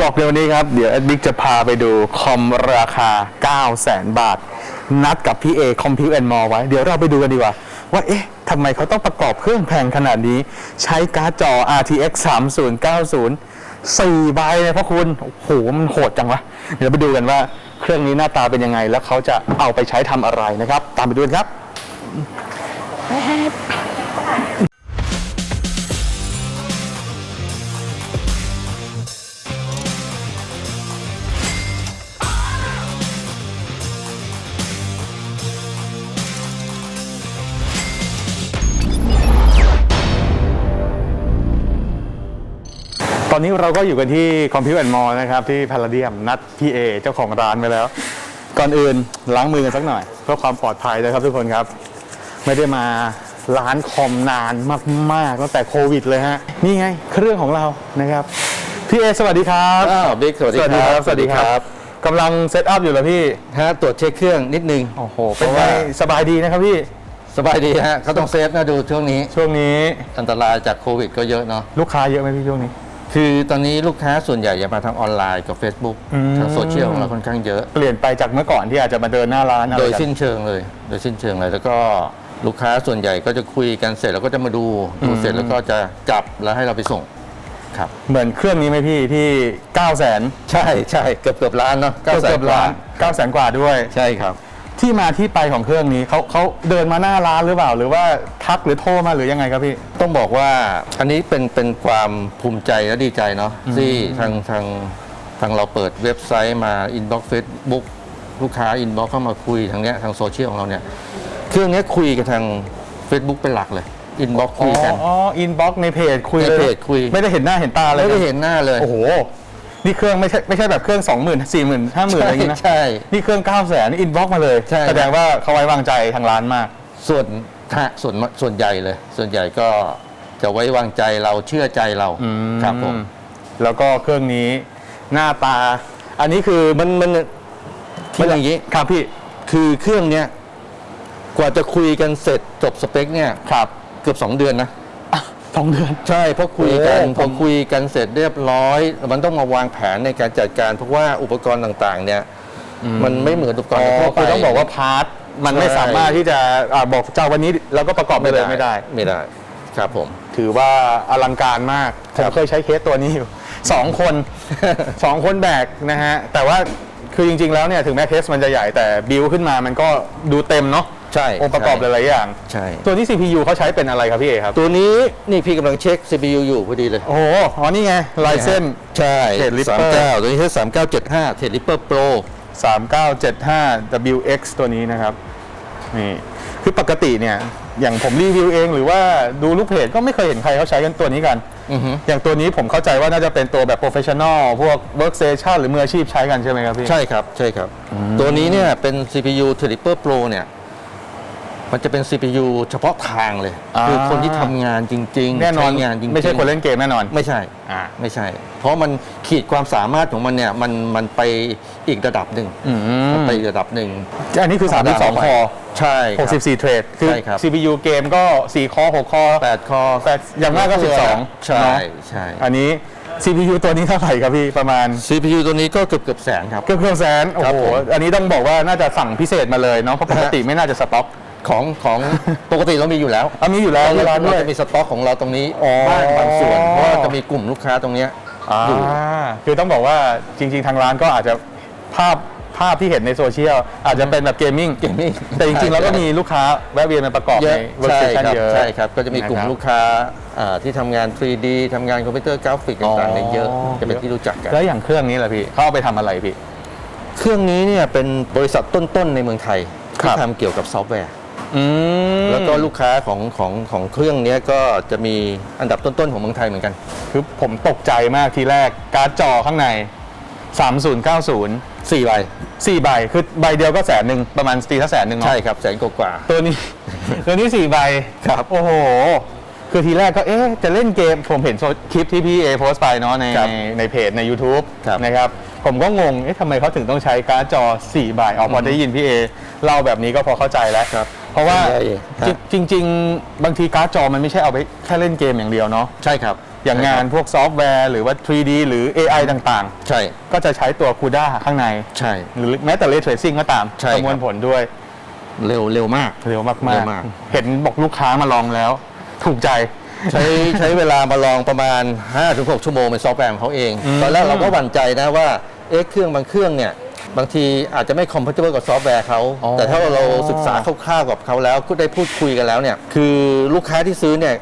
บอกเดี๋ยวนี้ครับ เดี๋ยวแอดบิ๊กจะพาไปดูคอมราคา 9 0 0 0 0 0บาท นัดกับพี่เอคอมพิวแอนด์มอไว้ เดี๋ยวเราไปดูกันดีกว่า ว่าเอ๊ะทำไมเขาต้องประกอบเครื่องแพงขนาดนี้ ใช้การ์ดจอ RTX 3090 4ใบเลยพ่อคุณโอ้โหมันโหดจังวะ เดี๋ยวไปดูกันว่าเครื่องนี้หน้าตาเป็นยังไง แล้วเขาจะเอาไปใช้ทำอะไรนะครับ ตามไปดูกันครับ ตอนนี้เราก็อยู่กันที่คอมพิวแอนด์มอลนะครับที่พาราเดียมนัดพี่เอเจ้าของร้านไปแล้ว ก่อนอื่นล้างมือกันสักหน่อย เพื่อความปลอดภัยนะครับทุกคนครับ ไม่ได้มาร้านคอมนานมากๆตั้งแต่โควิดเลยฮะ นี่ไงเครื่องของเรานะครับ พี่เอสวัสดีครับอ้าวบิ๊กสวัสดีครับสวัสดีครับกำลังเซตอัพอยู่เหรอพี่ฮะตรวจเช็คเครื่องนิดนึงโอ้โหเป็นเพราะไงว่าสบายดีนะครับพี่สบายดีฮะเขาต้องเซฟนะดูช่วงนี้ ช่วงนี้อันตรายจากโควิดก็เยอะเนาะลูกค้าเยอะไหมพี่ช่วงนี้ คือตอนนี้ลูกค้าส่วนใหญ่จะมาทางออนไลน์กับ Facebook อืม ทางโซเชียลของเราค่อนข้างเยอะ เปลี่ยนไปจากเมื่อก่อนที่อาจจะมาเดินหน้าร้านอะไรโดยกันสิ้นเชิงเลย โดยสิ้นเชิงเลย แล้วก็ลูกค้าส่วนใหญ่ก็จะคุยกันเสร็จแล้วก็จะมาดูดูเสร็จแล้วก็จะจับแล้วให้เราไปส่ง ครับ เหมือนเครื่องนี้ไหมพี่ที่ 9 0 0 0 0 0 ใช่ใช่เกือบเกือบล้านเนาะเกือบเกือบล้าน9 0 0 0 0 กว่าด้วย ใช่ครับ ที่มาที่ไปของเครื่องนี้เขาเขาเดินมาหน้าร้านหรือเปล่า หรือว่าทักหรือโทรมาหรือยังไงครับพี่ ต้องบอกว่าอันนี้เป็นเป็นความภูมิใจและดีใจเนาะที่ทางทางทางเราเปิดเว็บไซต์มาอินบ็อกซ์เฟซบุ๊กลูกค้าอินบ็อกเข้ามาคุยทางเนี้ยทางโซเชียลของเราเนี่ยเครื่องเนี้ยคุยกับทาง Facebook เป็นหลักเลยอินบ็อกคุยกันอ๋ออินบ็อกในเพจคุยในเลยเพจคุย ไม่ได้เห็นหน้าเห็นตาเลยไม่ได้เห็นหน้าเลยโอ้โห นี่เครื่องไม่ใช่ไม่ใช่แบบเครื่อง2 0 0 0 0 4 0 0 0 0 5 0 0 0 0อะไรอย่างงี้นะใช่ นี่เครื่อง9 0 0 0 0 0นี่อินบ็อกมาเลย ใช่ แสดงว่าเขาไว้วางใจทางร้านมาก ส่วนฮะส่วนส่วนใหญ่เลย ส่วนใหญ่ก็จะไว้วางใจเราเชื่อใจเราอืมครับผม แล้วก็เครื่องนี้หน้าตา อันนี้คือมันมันมันอย่างนี้ครับพี่คือเครื่องเนี้ยกว่าจะคุยกันเสร็จจบสเปคเนี่ยครับ เกือบสองเดือนนะอะ สองเดือน ใช่เพราะคุยกันโอ้พอคุยกันเสร็จเรียบร้อย มันต้องมาวางแผนในการจัดการ เพราะว่าอุปกรณ์ต่างๆ เนี่ย มันไม่เหมือนอุปกรณ์ทั่วไป คือต้องบอกว่าพาร์ทมันไม่ใช่ สามารถที่จะอ่าบอกเจ้าวันนี้แล้วก็ประกอบไปเลยไม่ได้ ไม่ได้ครับผม ถือว่าอลังการมาก ผครัมบ เคยใช้เคสตัวนี้อยู่ สองคน สองคนแบกนะฮะ แต่ว่าคือจริง ๆ แล้วเนี่ย ถึงแม้เคสมันจะใหญ่แต่บิวขึ้นมามันก็ดูเต็มเนาะ ใช่องค์ประกอบหลายๆอย่าง ใช่ ตัวนี้ CPU เขาใช้เป็นอะไรครับพี่เอครับ ตัวนี้นี่พี่กำลังเช็ค CPU อยู่พอดีเลยโอ้โห อ๋อ นี่ไงลายเส้น ใช่เทรด Ripper สามเก้าตัวนี้ใช้สามเก้าเจ็ดห้าเทรดริปเปอร์โปร 3975 WX ตัวนี้นะครับนี่คือปกติเนี่ยอย่างผมรีวิวเองหรือว่าดูลูกเพจก็ไม่เคยเห็นใครเขาใช้กันตัวนี้กันอือฮึอย่างตัวนี้ผมเข้าใจว่าน่าจะเป็นตัวแบบโปรเฟชชั่นอลพวก workstation หรือมืออาชีพใช้กันใช่ไหมครับพี่ ใช่ครับ ใช่ครับ ตัวนี้เนี่ยเป็น CPU t r i p p e r Pro เนี่ย มันจะเป็น CPU เฉพาะทางเลย อ่า คือคนที่ทำงานจริงๆแน่นอนใช้งานจริงๆไม่ใช่คนเล่นเกมแน่นอน ไม่ใช่ อ่า ไม่ใช่ เพราะมันขีดความสามารถของมันเนี่ยมันมันไปอีกระดับหนึ่งอืมันมไปอีกระดับหนึ่งอันนี้คือ 32 คอ ใช่ครับ 64 เทรด คือ ใช่ครับ CPU เกมก็ 4 คอ 6 คอ แปดคอแปดอย่างมากก็12ใช่เนอะ ใช่ อันนี้ CPU ตัวนี้เท่าไหร่ครับพี่ประมาณ CPU ตัวนี้ก็เกือบเกือบแสนครับ เกือบเครื่องแสน โอ้ครับโห ผม อันนี้ต้องบอกว่าน่าจะสั่งพิเศษมาเลยเนาะ เพราะปกติไม่น่าจะสต็อก ของของปกติเรามีอยู่แล้วอันนี้อยู่แล้วที่ร้านด้วยเราจะมีสต็อกของเราตรงนี้อ๋อบ้างบางส่วนเพราะว่าจะมีกลุ่มลูกค้าตรงเนี้ยอ่าอยู่คือต้องบอกว่าจริง ๆ ทางร้านก็อาจจะภาพภาพที่เห็นในโซเชียลอาจจะเป็นแบบเกมมิ่ง Gaming แต่จริงๆแล้วก็มีลูกค้าแวะเวียนมาประกอบเยในอะใช่ workstation ครับเยอะใช่ครับ ก็จะมีกลุ่มนะครับลูกค้าอ่าที่ทำงาน 3D ทำงานคอมพิวเตอร์กราฟิกต่างๆเนี่ยเยอะอ๋อจะเป็นที่รู้จักกัน แล้วอย่างเครื่องนี้แหละพี่เขาเอาไปทำอะไรพี่ เครื่องนี้เนี่ยเป็นบริษัทต้นๆในเมืองไทยครัที่บทำเกี่ยวกับซอฟต์แวร์ อืมแล้วก็ลูกค้าของของของเครื่องเนี้ยก็จะมีอันดับต้นๆของเมืองไทยเหมือนกัน คือผมตกใจมากทีแรกการ์ดจอข้างใน 3090 4ใบ4ใบคือใบเดียวก็แสนหนึ่งประมาณตีถ้าแสนหนึ่งเนาะ ใช่ครับแสนกว่า ตัวนี้ ตัวนี้สี่ใบครับโอ้โห คือทีแรกก็เอ๊ะจะเล่นเกมผมเห็นโซคลิปที่พี่เอโพสต์ไปเนาะในครับในในเพจใน YouTube ครับนะครับ ผมก็งง เอ๊ะทำไมเขาถึงต้องใช้การ์ดจอ 4 ใบออกพอได้ยินพี่เอเล่าแบบนี้ก็พอเข้าใจแล้วครับ เพราะว่าใช่ครับ จริงจริง ๆ บางทีการ์ดจอมันไม่ใช่เอาไปแค่เล่นเกมอย่างเดียวเนาะใช่ครับ อย่างใช่ครับงานพวกซอฟต์แวร์หรือว่า 3D หรือ AI ต่างใช่ ๆ ก็จะใช้ตัว CUDA ข้างใน ใช่ หรือแม้แต่ Ray Tracing ก็ตามใช่ประมวลครับผลด้วย เร็วเร็วมาก เร็วมากเร็วมาก ๆ เห็นบอกลูกค้ามาลองแล้ว ถูกใจ ใช้ ใช้เวลามาลองประมาณ 5-6 ชั่วโมงเป็นซอฟต์แวร์ของเขาเองอืมตอนแรกเราก็หวั่นใจนะว่า เอ๊ะเครื่องบางเครื่องเนี่ย บางทีอาจจะไม่ compatible กับซอฟต์แวร์เขา อ๋อ แต่ถ้าเราศึกษาคร่าวๆกับเขาแล้วก็ได้พูดคุยกันแล้วเนี่ย คือลูกค้าที่ซื้อเนี่ย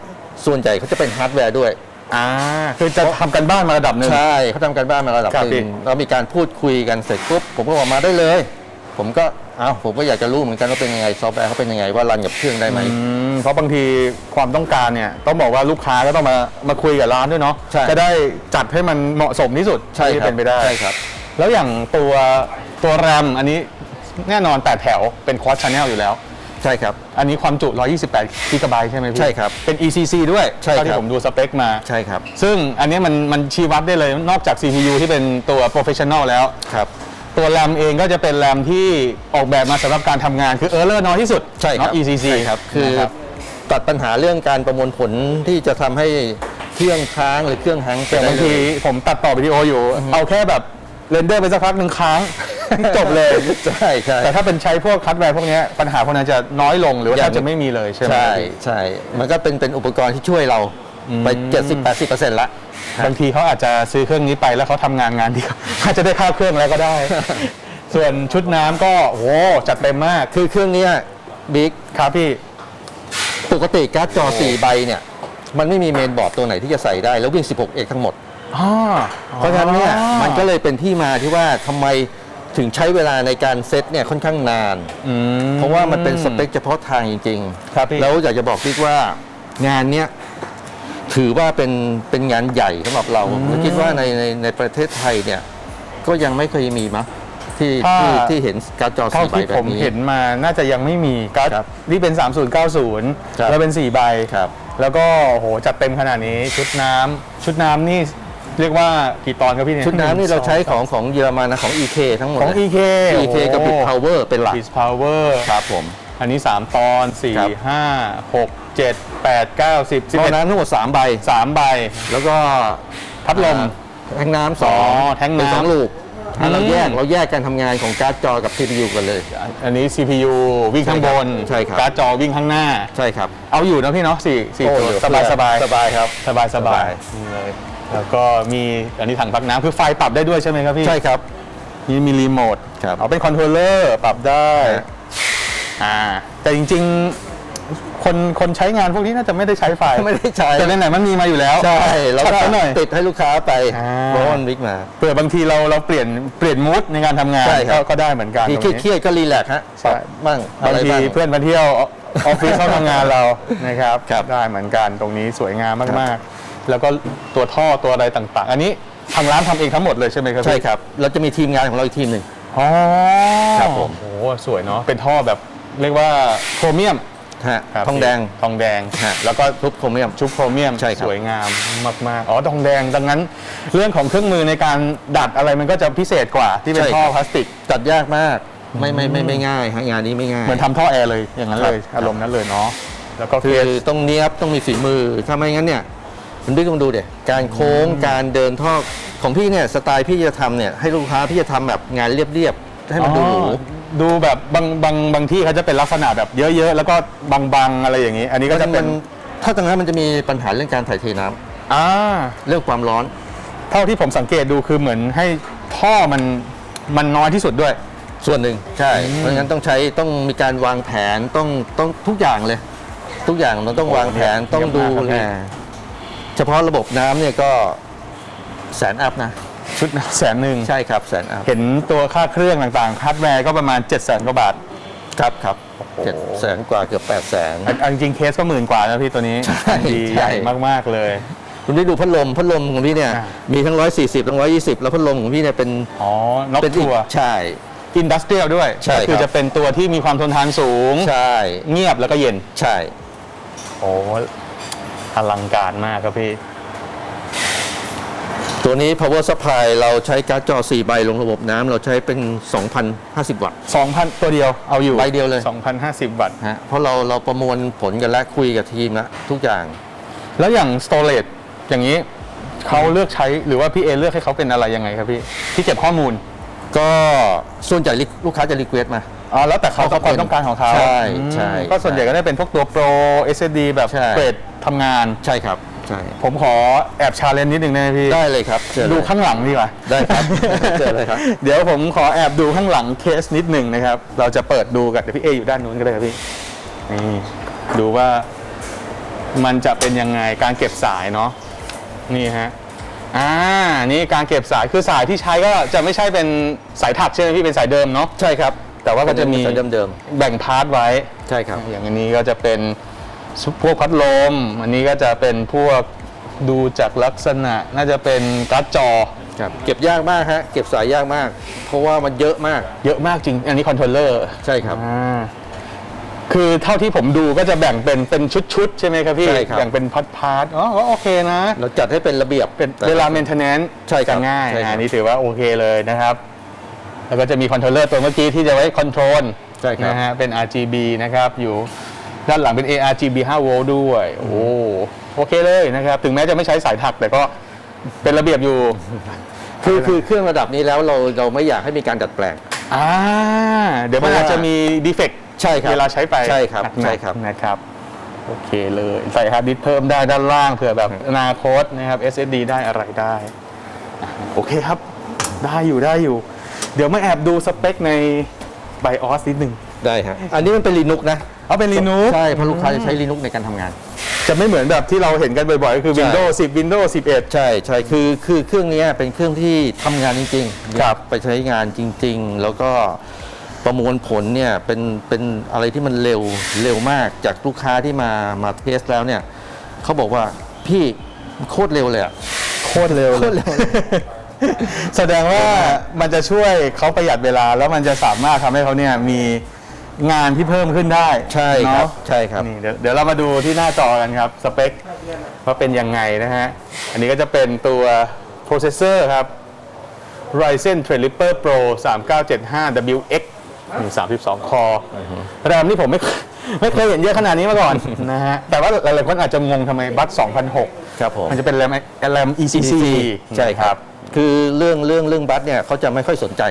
ส่วนใหญ่เขาจะเป็นฮาร์ดแวร์ด้วย อ่าคือจะทำกันบ้านมาระดับหนึ่ง ใช่เขาทำการบ้านมาระดับครับหนึ่งพี่เรามีการพูดคุยกันเสร็จปุ๊บผมก็บอกมาได้เลย ผมก็เอ้าผมก็อยากจะรู้เหมือนกันว่าเป็นยังไงซอฟต์แวร์เขาเป็นยังไงว่ารันกับเครื่องได้ไหม อืมเพราะบางทีความต้องการเนี่ยต้องบอกว่าลูกค้าก็ต้องมามาคุยกับร้านด้วยเนาะใช่ จะได้จัดให้มันเหมาะสมที่สุดใช่ที่ครับเป็นไปได้ ใช่ครับ แล้วอย่างตัวตัวแรมอันนี้แน่นอน 8 แถวเป็นคอร์สช n แนลอยู่แล้ว ใช่ครับ อันนี้ความจุ 128กิกะไบต์ใช่ไหมพี่ใช่ครับเป็น ECC ด้วยใช่ครับ เท่าที่ผมดูสเปคมา ใช่ครับ ซึ่งอันนี้มันมันชี้วัดได้เลยนอกจาก CPU ที่เป็นตัว professional แล้ว ครับ ตัวแรมเองก็จะเป็นแรมที่ออกแบบมาสำหรับการทำงานคือ error น้อยที่สุดใช่ครับเนาะ ECC ใช่ครับ คือนะครับ ตัดปัญหาเรื่องการประมวลผลที่จะทำให้เครื่องค้างหรือเครื่องฮังไปแต่ได้บางเลทีย ผมตัดต่อวิดีโออยู่ เอาแค่แบบ เรนเดอร์ไปสักพักหนึ่งค้าง จบเลย ใช่ใช่แต่ถ้าเป็นใช้พวกคัดแวร์พวกเนี้ยปัญหาพวกนั้นจะน้อยลงหรือว่าอย่าแทงบจะไม่มีเลยใช่ไหมใช่ใช่มันก็เป็นเป็นอุปกรณ์ที่ช่วยเราไป 70-80%ละบางทีเขาอาจจะซื้อเครื่องนี้ไปแล้วเขาทำงานงานเดียวอาจจะได้ค่าเครื่องแล้วก็ได้ ส่วนชุดน้ำก็โหจัดเต็มมากคือเครื่องเนี้ยบิ๊กครับพี่ปกติการ์ดจอ 4 ใบเนี่ย มันไม่มีเมนบอร์ดตัวไหนที่จะใส่ได้ แล้ววิ่ง 16 x ทั้งหมด อ๋อเพราะฉะนั้นเนี่ยมันก็เลยเป็นที่มาที่ว่าทำไมถึงใช้เวลาในการเซตเนี่ยค่อนข้างนาน อืม เพราะว่ามันเป็นสเปคเฉพาะทางจริงครับพี่ แล้วอยากจะบอกพี่ว่างานเนี้ยถือว่าเป็นเป็นงานใหญ่สำหรับเราผมคิดว่าในในในประเทศไทยเนี่ยก็ยังไม่เคยมีมั้งที่ถ้า ที่ที่เห็นการ์ดจอเท่าสี่ใบที่แบผบมนี้ เห็นมาน่าจะยังไม่มีการ์ดครับที่เป็น ครับ3090 แล้วเป็น 4 ใบ ครับ แล้วก็โหจัดเต็มขนาดนี้ชุดน้ำชุดน้ำนี่ เรียกว่ากี่ตอนครับพี่เนี่ยชุดน้ำนี่เราใช้ของของเยอรมันนะของ EK ทั้งหมดของเลย EK EK กับ Big Power เป็นหลัก Big Power ครับผม อันนี้ 3 ตอน ครับ 4 5 6 7 8 9 10 หม้อ11 น้ำทั้งหมด 3 ใบ 3ใบ แล้วก็พัดลมแทงน้ำสองอ๋อแท้งน้ำเป็นสองลูกอะเราอืมแยกเราแยกการทำงานของการ์ดจอกับ CPU กันเลย อันนี้ CPU วิ่งข้างบนใช่ครับ การ์ดจอวิ่งข้างหน้า ใช่ครับ เอาอยู่นะพี่เนาะสี่สี่โอ้ตัวเหลือสบายสบายสบายครับ สบายสสบาบายยนี่เลย แล้วก็มีอันนี้ถังพักน้ำคือไฟปรับได้ด้วยใช่ไหมครับพี่ใช่ครับ นี่มีรีโมทครับเอาเป็นคอนโทรลเลอร์ปรับได้ฮะ อ่าแต่จริงๆ คนคนใช้งานพวกนี้น่าจะไม่ได้ใช้ไฟไม่ได้ใช้แต่ไหนๆมันมีมาอยู่แล้วใช่แล้วก็จัดซะหน่อย ติดให้ลูกค้าไปอ่า เพราะว่ามันวิกมา เผื่อบางทีเราเราเปลี่ยนเปลี่ยนมูดในการทำงานใช่ครัก็บก็ได้เหมือนกันที่ตรงนี้ เครียดๆก็รีแลกซ์ฮะใช่บ้างบางอะไรทีบ้าง เพื่อนมาเที่ยวออฟฟิศเข้าทำงานเรานะครับ ครับ ได้เหมือนกันตรงนี้สวยงามมาก ๆ แล้วก็ตัวท่อตัวอะไรต่าง ๆ อันนี้ทางร้านทำเองทั้งหมดเลยใช่ไหมครับใช่พี่ครับ เราจะมีทีมงานของเราอีกทีมหนึ่ง อ๋อครับผม โอ้โหสวยเนาะเป็นท่อแบบเรียกว่าโครเมียมฮะครับทองแดง ทองแดงฮะ แล้วก็ทุบโครเมียม ชุบโครเมียมใช่ครับ สวยงามมากๆอ๋อทองแดงดังนั้น เรื่องของเครื่องมือในการดัดอะไรมันก็จะพิเศษกว่าที่เป็นท่อพลาสติกจัดยากมาก ไม่ไม่ไม่ไม่ง่ายฮะงานนี้ไม่ง่าย เหมือนทำท่อแอร์เลยอย่างนั้นเลยครับ อารมณ์นั้นเลยเนาะแล้วก็คืเคอสต้องเนี้ยบต้องมีฝีมือ ถ้าไม่งั้นเนี่ย มันดึกต้องดูเด็การโค้งการเดินท่อของพี่เนี่ยสไตล์พี่จะทำเนี่ยให้ลูกค้าพี่จะทำแบบงานเรียบๆให้มันดูหรูอ๋อดูแบบบางบางบางที่เขาจะเป็นลักษณะแบบเยอะๆ แล้วก็บางๆอะไรอย่างนี้ อันนี้ก็จะมัเป็นนถ้าตรงนั้นมันจะมีปัญหาเรื่องการถ่ายเทน้ำอ่าเรื่องความร้อน เท่าที่ผมสังเกตดูคือเหมือนให้ท่อมันมันน้อยที่สุดด้วย ส่วนหนึ่งใช่ เพราะงั้นต้องใช้ต้องมีการวางแผนต้องต้องทุกอย่างเลย ทุกอย่างเราต้องโอ้โหวางแผนเนี่ยต้องดูเยี่ยมมากครับแลพี่ เฉพาะระบบน้ำเนี่ยก็แสนอัพนะ ชุดแสนหนึ่งใช่ครับแสนอัพเห็นตัวค่าเครื่องต่างๆฮาร์ดแวร์ก็ประมาณ 7 0 0 0 0 0กว่าบาท ครับครับเจ็ดแสนกว่าเกือบแปดแสน อันอันจริงๆเคสก็หมื่นกว่าแล้วพี่ตัวนี้ใช่ดีใช่ ใหญ่มากๆเลย คุณพี่ดูพัดลมพัดลมของพี่เนี่ยอ่า มีทั้งร้อยสี่สิบทั้งร้อยยี่สิบแล้วพัดลมของพี่เนี่ยเป็นอ๋อน็อกเป็นทัวร์ใช่ อินดัสเทรียลด้วยใช่ก็คือครับ จะเป็นตัวที่มีความทนทานสูง ใช่เงียบแล้วก็เย็น ใช่ โอ้ อลังการมากครับพี่ ตัวนี้ power supply เราใช้การ์ดจอ 4 ใบลงระบบน้ำเราใช้เป็น 2,050 วัตต์ 2,000 ตัวเดียวเอาอยู่ใบเดียวเลย 2,050 วัตต์ฮะเพราะเราเราประมวลผลกันแล้วคุยกับทีมแล้วทุกอย่าง แล้วอย่าง storage อย่างนี้เขาเลือกใช้หรือว่าพี่เอเลือกให้เขาเป็นอะไรยังไงครับพี่ที่เก็บข้อมูล ก็ส่วนใหญ่ลูกค้าจะรีเควสมา อ๋อแล้วแต่เขาเขาก็ความเป็นต้องการของเขาใช่อืมใช่ก็ส่วนใหญ่ก็ได้เป็นพวกตัวโปร SSD แบบใช่ เกรดทำงาน ใช่ครับ ใช่ ผมขอแอบชาเลนจ์นิดนึงได้ไหมพี่ ได้เลยครับเชิญเลย ดูข้างหลังดีกว่าได้ครับเชิญเลยครับ เดี๋ยวผมขอแอบดูข้างหลังเคสนิดหนึ่งนะครับ เราจะเปิดดูกันเดี๋ยวพี่เออยู่ด้านนู้นก็ได้ครับพี่นี่ดูว่ามันจะเป็นยังไงการเก็บสายเนาะนี่ฮะ อ่า นี่การเก็บสายคือสายที่ใช้ก็จะไม่ใช่เป็นสายถักใช่ไหมพี่เป็นสายเดิมเนาะ ใช่ครับ แต่ว่าก็จะมีเดิมเดิมแบ่งพาร์ทไว้ๆใช่ครับ อย่างอันนี้ก็จะเป็นพวกพัดลม อันนี้ก็จะเป็นพวกดูจากลักษณะน่าจะเป็นการ์ดจอครับเก็บยากมากฮะ เก็บสายยากมาก เพราะว่ามันเยอะมาก เยอะมากจริง อันนี้คอนโทรลเลอร์ ใช่ครับอ่า คือเท่าที่ผมดูก็จะแบ่งเป็นเป็นชุดๆ ใช่ไหมครับพี่ ใช่ครับ แบ่งเป็นพาร์ทพาร์ทอ๋อก็โอเคนะ เราจัดให้เป็นระเบียบ เป็นเวลา maintenance ใช่ครับจะง่ายใช่ครับ อันนี้ถือว่าโอเคเลยนะครับ แล้วก็จะมีคอนโทรลเลอร์ตัวเมื่อกี้ที่จะไว้คอนโทรลใช่ครับ นะฮะเป็น RGB นะครับ อยู่ด้านหลังเป็น ARGB 5 volt ด้วย โอ้โอเคเลยนะครับ ถึงแม้จะไม่ใช้สายถักแต่ก็เป็นระเบียบอยู่ คือคือเครื่องระดับนี้แล้วเราเราไม่อยากให้มีการดัดแปลง อ่า เดี๋ยวมันเพราะว่าอาจจะมีดีเฟกต์ ใช่ครับเวลาใช้ไปใช่ครับหนักๆใช่ครับ นะครับ โอเคเลย ใส่ฮาร์ดดิสก์เพิ่มได้ด้านล่างเผื่อแบบอนาคตนะครับ SSD ได้อะไรได้อะโอเคครับ ได้อยู่ได้อยู่ เดี๋ยวมาแอบดูสเปคใน BIOS นิดหนึ่ง ได้ฮะอันนี้มันเป็นลีนุกนะ เอาเป็น Linux ใช่เพราะลูกค้าจะใช้ลีนุกในการทำงาน จะไม่เหมือนแบบที่เราเห็นกันบ่อยๆ ก็คือ ใช่ Windows 10 Windows 11 ใช่ใช่คือคือเครื่องเนี้ยเป็นเครื่องที่ทำงานจริงๆครับ ไปใช้งานจริง ๆ แล้วก็ ประมวลผลเนี่ยเป็นเป็นอะไรที่มันเร็วเร็วมากจากลูกค้าที่มามาเทสแล้วเนี่ยเขาบอกว่าพี่โคตรเร็วเลยอะโคตรเร็วโคตรเร็วแสดงว่ามันจะช่วยเขาประหยัดเวลา แล้วมันจะสามารถทำให้เขาเนี่ยมีงานที่เพิ่มขึ้นได้ใช่ครับเนาะใช่ครับ นี่เดี๋ยวเดี๋ยวเรามาดูที่หน้าจอกันครับ สเปคว่าเป็นยังไงนะฮะ อันนี้ก็จะเป็นตัว processor ครับ Ryzen Threadripper Pro 3975WX นี่32คอแรมนี่ผมไม่เคยไม่เคยเห็นเยอะขนาดนี้มาก่อนนะฮะ แต่ว่าหลายๆคนอาจจะงงทำไมบัต2006ครับผมมันจะเป็นแรมแรม ECC ใช่ครับ คือเรื่องเรื่องเรื่องบัสเนี่ยเขาจะไม่ค่อยสนใจ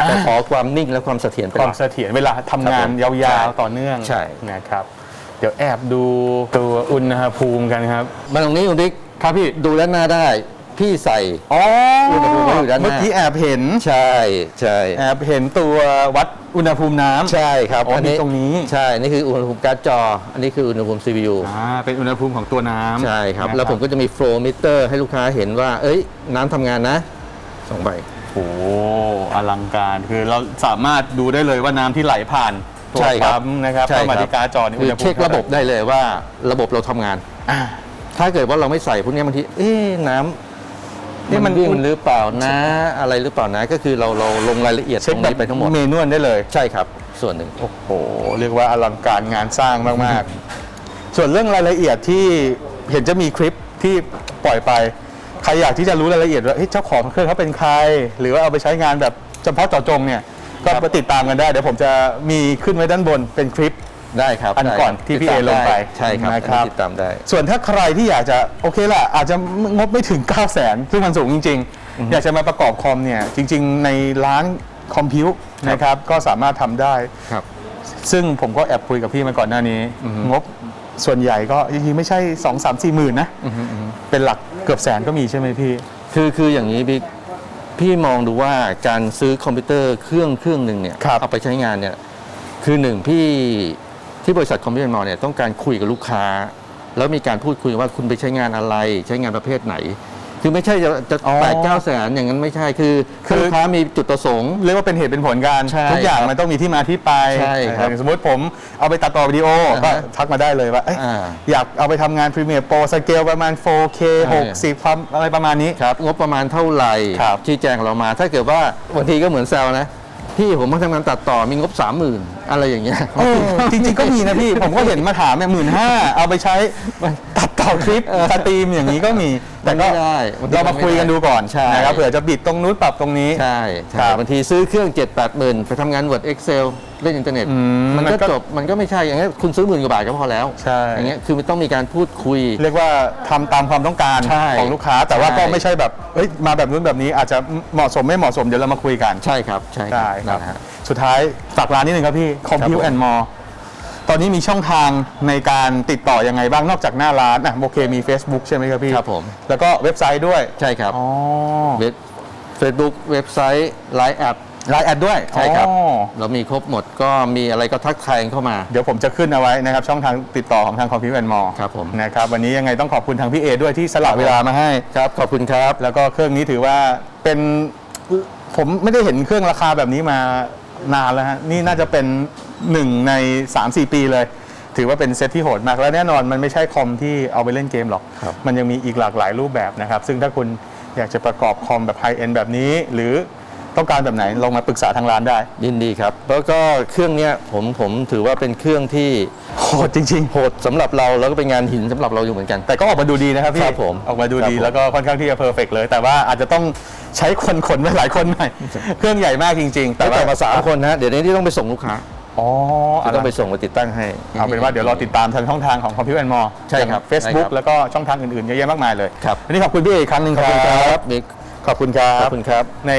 อ่าแต่ขอความนิ่งและความเสถียรเป็นคหวามลักเสถียรเวลาทำงานครับผมยาวใช่ๆต่อเนื่องใช่นะครับ เดี๋ยวแอบดูตัวอุณหภูมิกันครับมาตรงนี้คุณดิ๊กครับพี่ดูด้านหน้าได้พี่ใส่อ๋ออุณหภูมิไว้อยู่ด้านหน้าเมื่อกี้แอบเห็นใช่ใช่แอบเห็นตัววัด อุณหภูมิน้ำ ใช่ครับอ๋อมีตรงนี้ ใช่นี่คืออุณหภูมิการ์ดจอ อันนี้คืออุณหภูมิ CPU อ่าเป็นอุณหภูมิของตัวน้ำใช่ครับ นะแล้วผมก็จะมี flow meter ให้ลูกค้าเห็นว่า เอ้ย น้ำทำงานนะสองใบ โอ้โหอลังการคือเราสามารถดูได้เลยว่าน้ำที่ไหลผ่านตัวใช่ครับปั๊มนะครับใช่เข้ามาครับที่การ์ดจอนี่คืออุณหภูมิเช็คระบบได้เลยว่าระบบเราทำงาน อ่า ถ้าเกิดว่าเราไม่ใส่พวกเนี้ยบางที เอ๊ะน้ำ นี่นี่มัมันนวิ่งหรือเปล่านะอะไรหรือเปล่านะก็คือเราเราลงรายละเอียดตเช็ครงแบบนี้ไปทั้งหมดเมนวลได้เลย ใช่ครับ ส่วนหนึ่งโอ้โหเรียกว่าอลังการงานสร้างมากๆ ส่วนเรื่องรายละเอียดที่เห็นจะมีคลิปที่ปล่อยไปใครอยากที่จะรู้รายละเอียดว่าเฮ้ยเจ้าของเครื่องเขาเป็นใคร หรือว่าเอาไปใช้งานแบบเฉพาะเจาะจงเนี่ยก็ไปติดตามกันได้ เดี๋ยวผมจะมีขึ้นไว้ด้านบนเป็นคลิป ได้ครับอันได้ก่อนที่พี่เอติดตามลงไปด้ใช่ครับนะครับอันนี้ติดตามได้ ส่วนถ้าใครที่อยากจะโอเคละอาจจะงบไม่ถึง 9 0 0 0 0 0ซึ่งมันสูงจริง ๆ อยากจะมาประกอบคอมเนี่ยจริง ๆ ในร้านคอมพิวนะครับก็สามารถทำได้ครับ ซึ่งผมก็แอบคุยกับพี่มาก่อนหน้านี้ งบส่วนใหญ่ก็จริงๆไม่ใช่ 2 3 4หมื่นนะเป็นหลักเกือบแสนก็มีใช่ไหมพี่ คือคืออย่างนี้พี่พี่มองดูว่าการซื้อคอมพิวเตอร์เครื่องเครื่องหนึ่งเนี่ยครับเอาไปใช้งานเนี่ยคือหนึ่งพี่ ที่บริษัทคอมพิวเตอร์มอลเนี่ยต้องการคุยกับลูกค้า แล้วมีการพูดคุยว่าคุณไปใช้งานอะไร ใช้งานประเภทไหน คือไม่ใช่จะจะอ๋อ แปดเก้าแสนอย่างนั้นไม่ใช่คือคือ ลูกค้ามีจุดประสงค์ เรียกว่าเป็นเหตุเป็นผลกันใช่ทุกอย่างครับมันต้องมีที่มาที่ไปใช่ครับอย่างสมมติผมเอาไปตัดต่อวิดีโออ่าฮะก็ทักมาได้เลยว่าเอ้ยอ่า อยากเอาไปทำงาน Premiere Pro สเกลประมาณ 4K ใช่60 ความอะไรประมาณนี้ ครับงบประมาณเท่าไหร่ครับชี้แจงเรามา ถ้าเกิดว่าบางทีก็เหมือนแซวนะ พี่ผมมาทำงานตัดต่อมีงบสามหมื่นอะไรอย่างเงี้ยเออจริงๆก็มีนะพี่ ผมก็เห็นมาถามเนี่ยหมื่นห้าเอาไปใช้ตัดต่อคลิปสตรีมอย่างนี้ก็มีแต่ก็มันไม่ได้มันเรามาคุยกันดูก่อนใช่นะครับเผื่อจะบิดตรงนู้นปรับตรงนี้ ใช่ครัใช่บบางทีซื้อเครื่อง 7 8หมื่นไปทำงาน Word Excel เล่นอินเทอร์เน็ตอืมมันมันก็ก็จบมันก็ไม่ใช่อย่างเงี้ยคุณซื้อหมื่นกว่าบาทก็พอแล้วใช่อย่างเงี้ยคือมันต้องมีการพูดคุย เรียกว่าทำตามความต้องการใช่ของลูกค้า แต่ว่าใช่ก็ไม่ใช่แบบเอ้ยมาแบบนู้นแบบนี้อาจจะเหมาะสมไม่เหมาะสมเดี๋ยวเรามาคุยกันใช่ครับใช่ได้ครับนั่นแหละฮะสุดท้ายฝากร้านนิดนึงครับพี่ครับ Compute ผม and More ตอนนี้มีช่องทางในการติดต่อยังไงบ้างนอกจากหน้าร้านอะโอเคมี Facebook ใช่ไหมครับพี่ครับผม แล้วก็เว็บไซต์ด้วยใช่ครับอ๋อเว็บเฟซบุ๊กเว็บไซต์ไลน์แอปไลน์แอดด้วยใช่ครับอ๋อเรามีครบหมดก็มีอะไรก็ทักทายเข้ามา เดี๋ยวผมจะขึ้นเอาไว้ นะครับ ช่องทางติดต่อของทาง Compute and More ครับผม นะครับวันนี้ยังไงต้องขอบคุณทางพี่เอด้วยที่สละเวลามาให้ ครับ ขอบคุณครับ แล้วก็เครื่องนี้ถือว่าเป็นผมไม่ได้เห็นเครื่องราคาแบบนี้มานานแล้วฮะนี่น่าจะเป็น หนึ่งใน 3-4 ปีเลย ถือว่าเป็นเซตที่โหดมาก และแน่นอนมันไม่ใช่คอมที่เอาไปเล่นเกมหรอกครับมันยังมีอีกหลากหลายรูปแบบนะครับ ซึ่งถ้าคุณอยากจะประกอบคอมแบบไฮเอ็นแบบนี้ หรือต้องการแบบไหนลองมาปรึกษาทางร้านได้ ยินดีครับ แล้วก็เครื่องเนี้ยผมผมถือว่าเป็นเครื่องที่โหดจริงโหดสำหรับเราแล้วก็เป็นงานหินสำหรับเราอยู่เหมือนกันๆแต่ก็ออกมาดูดีนะครับพี่ครับผมออกมาดูดีครับผม แล้วก็ค่อนข้างที่จะเพอร์เฟกเลย แต่ว่าอาจจะต้องใช้คนขนไปหลายคนหน่อย เครื่องใหญ่มากจริง ๆ แต่แต่ว่าต่อมาสามคนนะเดี๋ยวนี้ที่ต้องไปส่งลูกค้า อ๋อจะต้องไปส่งไปติดตั้งให้ เอาเป็นว่าเดี๋ยวรอติดตามทางช่องทางของ Compute and More ใช่ครับเฟซบุ๊กใช่ครับแล้วก็ช่องทางอื่นๆเยอะแยะมากมายเลยครับวันนี้ขอบคุณพี่เอกอีกครั้งหนึ่งขอบคุณครับบิ๊บิ๊กขอบคุณครับ ขอบคุณครับ ใน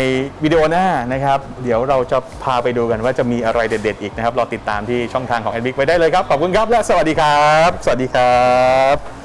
วิดีโอหน้านะครับ เดี๋ยวเราจะพาไปดูกันว่าจะมีอะไรเด็ด ๆ อีกนะครับ รอติดตามที่ช่องทางของ a d b i g ไว้ได้เลยครับ ขอบคุณครับและสวัสดีครับ สวัสดีครับ